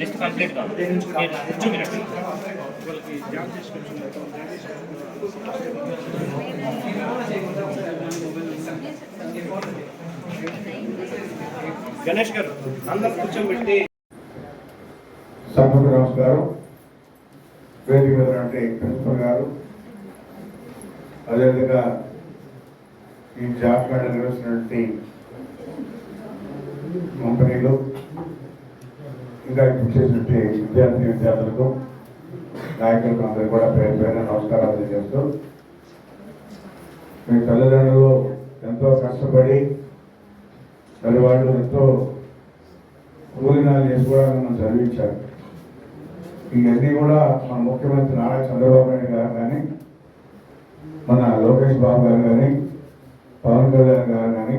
List complete కాదు చూపినట్టు గణేష్ గారు అందరూ కూర్చోబెట్టి. సభకు నమస్కారం. వేదిక మీద అంటే ప్రిన్సిపల్ గారు అదేవిధంగా ఈ జాబ్ కార్డు నిర్వహిస్తున్నటువంటి కంపెనీలు ఇంకా ఇప్పుడు చేసినట్టు విద్యార్థి విద్యార్థులకు నాయకులకు అందరికీ కూడా పేరు పేరున నమస్కారాలు తెలియజేస్తూ మీ తల్లిదండ్రులు ఎంతో కష్టపడి మరి వాళ్ళు ఎంతో కూలినాలు చేసి కూడా మనం చదివించారు. ఇవన్నీ కూడా మన ముఖ్యమంత్రి నారా చంద్రబాబు నాయుడు గారు కానీ మన లోకేష్ బాబు గారు కానీ పవన్ కళ్యాణ్ గారు కానీ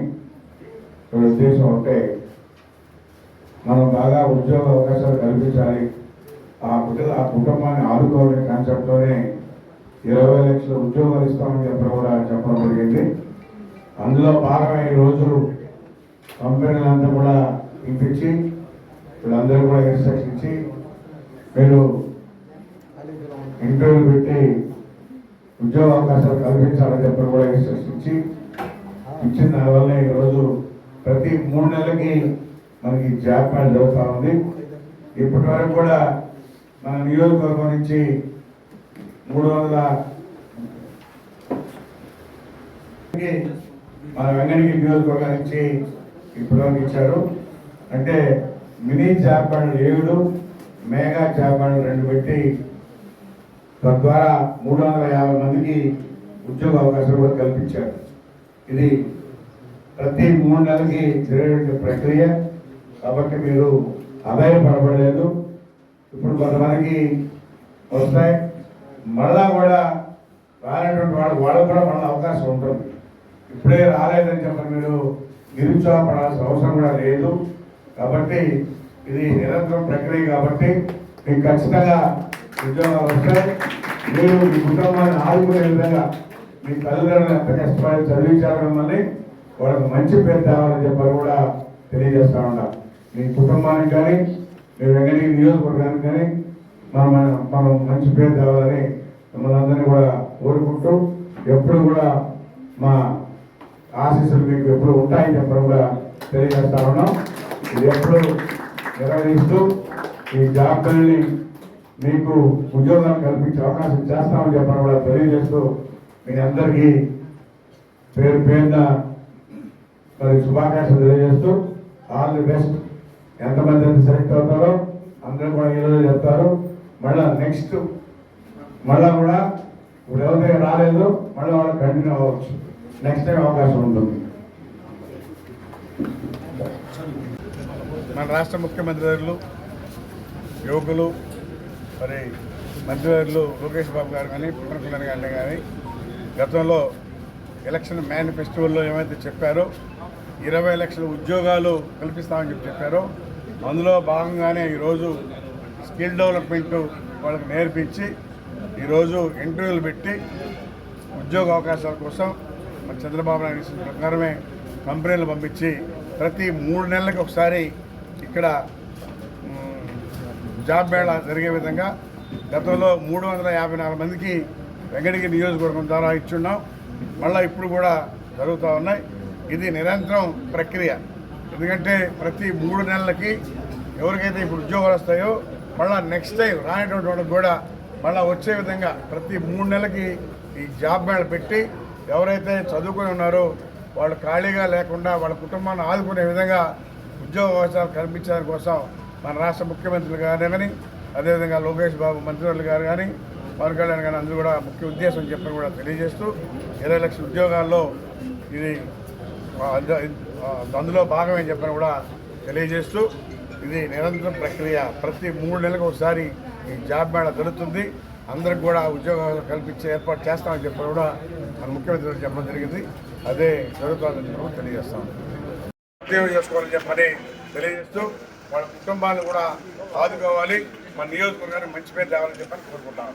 ఉద్దేశం ఉంటే మనం బాగా ఉద్యోగ అవకాశాలు కల్పించాలి. ఆ కుటుంబ ఆ కుటుంబాన్ని ఆదుకోవాలనే కాన్సెప్ట్లోనే ఇరవై లక్షల ఉద్యోగాలు ఇస్తామని చెప్పడం కూడా చెప్పడం జరిగింది. అందులో భాగంగా ఈరోజు కంపెనీలంతా కూడా ఇప్పించి వీళ్ళందరూ కూడా ఇన్స్ట్రక్షన్ ఇచ్చి మీరు ఇంటర్వ్యూ పెట్టి ఉద్యోగ అవకాశాలు కల్పించాలని చెప్పి కూడా ఇన్స్ట్రక్షన్ ఇచ్చి ఇచ్చిన దానివల్ల ఈరోజు ప్రతి మూడు నెలలకి మనకి జాబ్ కార్డ్ జరుగుతూ ఉంది. ఇప్పటి వరకు కూడా మన నియోజకవర్గం నుంచి మూడు వందల మన వెంగళగిరి నియోజకవర్గం నుంచి ఇప్పటివరకు ఇచ్చారు. అంటే మినీ జాబ్ కార్డులు ఏడు మేఘా జాబ్ కార్డులు రెండు పెట్టి తద్వారా మూడు వందల యాభై మందికి ఉద్యోగ అవకాశాలు కూడా కల్పించారు. ఇది ప్రతి మూడు నెలలకి జరిగే ప్రక్రియ. కాబట్టి మీరు ఆదాయపడబడలేదు ఇప్పుడు కొంతమందికి వస్తాయి. మళ్ళా కూడా రానటువంటి వాళ్ళు వాళ్ళకు కూడా మళ్ళీ అవకాశం ఉంటుంది. ఇప్పుడే రాలేదని చెప్పి మీరు నిరుత్సాహపడాల్సిన అవసరం కూడా లేదు. కాబట్టి ఇది నిరంతరం ప్రక్రియ కాబట్టి మీకు ఖచ్చితంగా ఉద్యోగాలు వస్తాయి. మీరు మీ కుటుంబాన్ని ఆదుకునే విధంగా మీ తల్లిదండ్రులు ఎంత కష్టపడి చదివించారు మిమ్మల్ని వాళ్ళకి మంచి పేరు తేవాలని చెప్పని కూడా తెలియజేస్తా ఉన్నా మీ కుటుంబానికి కానీ మీ వెంకటగిరి నియోజకవర్గానికి కానీ మనం మనం మంచి పేరు తేవాలని మిమ్మల్ని అందరినీ కూడా కోరుకుంటూ ఎప్పుడు కూడా మా ఆశీస్సులు మీకు ఎప్పుడు ఉంటాయని చెప్పడం కూడా తెలియజేస్తా ఉన్నాం. ఇది ఎప్పుడు నిర్వహిస్తూ ఈ జాబ్ని మీకు ఉద్యోగాలు కల్పించే అవకాశం చేస్తామని చెప్పడం కూడా తెలియజేస్తూ మీ అందరికీ పేరు పేరున మరి శుభాకాంక్షలు తెలియజేస్తూ ఆల్ ది బెస్ట్. ఎంతమంది అయితే సెలెక్ట్ అవుతారో అందరూ కూడా ఈరోజు చెప్తారు. మళ్ళా నెక్స్ట్ మళ్ళా కూడా ఇప్పుడు ఎవరైతే రాలేదు మళ్ళీ వాళ్ళు కంటిన్యూ అవ్వచ్చు. నెక్స్ట్ టైం అవకాశం ఉంటుంది. మన రాష్ట్ర ముఖ్యమంత్రి గారు యువకులు మరి మంత్రివర్యులు లోకేష్ బాబు గారు కానీ పవన్ కళ్యాణ్ గారిని కానీ గతంలో ఎలక్షన్ మేనిఫెస్టివల్లో ఏమైతే చెప్పారో ఇరవై లక్షల ఉద్యోగాలు కల్పిస్తామని చెప్పి చెప్పారో అందులో భాగంగానే ఈరోజు స్కిల్ డెవలప్మెంట్ వాళ్ళకి నేర్పించి ఈరోజు ఇంటర్వ్యూలు పెట్టి ఉద్యోగ అవకాశాల కోసం మన చంద్రబాబు నాయుడు ఇచ్చిన ప్రకారమే కంపెనీలు పంపించి ప్రతి మూడు నెలలకు ఒకసారి ఇక్కడ జాబ్ మేళా జరిగే విధంగా గతంలో మూడు వందల యాభై నాలుగు మందికి వెంకటగిరి నియోజకవర్గం ద్వారా ఇచ్చున్నాం. మళ్ళీ ఇప్పుడు కూడా జరుగుతూ ఉన్నాయి. ఇది నిరంతరం ప్రక్రియ. ఎందుకంటే ప్రతి మూడు నెలలకి ఎవరికైతే ఇప్పుడు ఉద్యోగాలు వస్తాయో మళ్ళీ నెక్స్ట్ టైం రానటువంటి వాళ్ళకి కూడా మళ్ళీ వచ్చే విధంగా ప్రతి మూడు నెలలకి ఈ జాబ్ మేళ పెట్టి ఎవరైతే చదువుకొని ఉన్నారో వాళ్ళు ఖాళీగా లేకుండా వాళ్ళ కుటుంబాన్ని ఆదుకునే విధంగా ఉద్యోగ అవకాశాలు కల్పించడం కోసం మన రాష్ట్ర ముఖ్యమంత్రులు గారు కానీ అదేవిధంగా లోకేష్ బాబు మంత్రివర్యులు గారు కానీ పవన్ కళ్యాణ్ గారు అందరూ కూడా ముఖ్య ఉద్దేశం చెప్పని కూడా తెలియజేస్తూ ఇరవై లక్షల ఉద్యోగాల్లో ఇది అందులో భాగమే చెప్పని కూడా తెలియజేస్తూ ఇది నిరంతరం ప్రక్రియ. ప్రతి మూడు నెలలకు ఒకసారి ఈ జాబ్ మేళ జరుగుతుంది. అందరికి కూడా ఉద్యోగాలు కల్పించే ఏర్పాటు చేస్తామని చెప్పని కూడా మన ముఖ్యమంత్రి చెప్పడం జరిగింది. అదే జరుగుతుందని కూడా తెలియజేస్తాం. ఉద్యోగం చేసుకోవాలని చెప్పని తెలియజేస్తూ వాళ్ళ కుటుంబాలను కూడా ఆదుకోవాలి. మన నియోజకవర్గానికి మంచి పేరు తేవాలని చెప్పని కోరుకుంటాం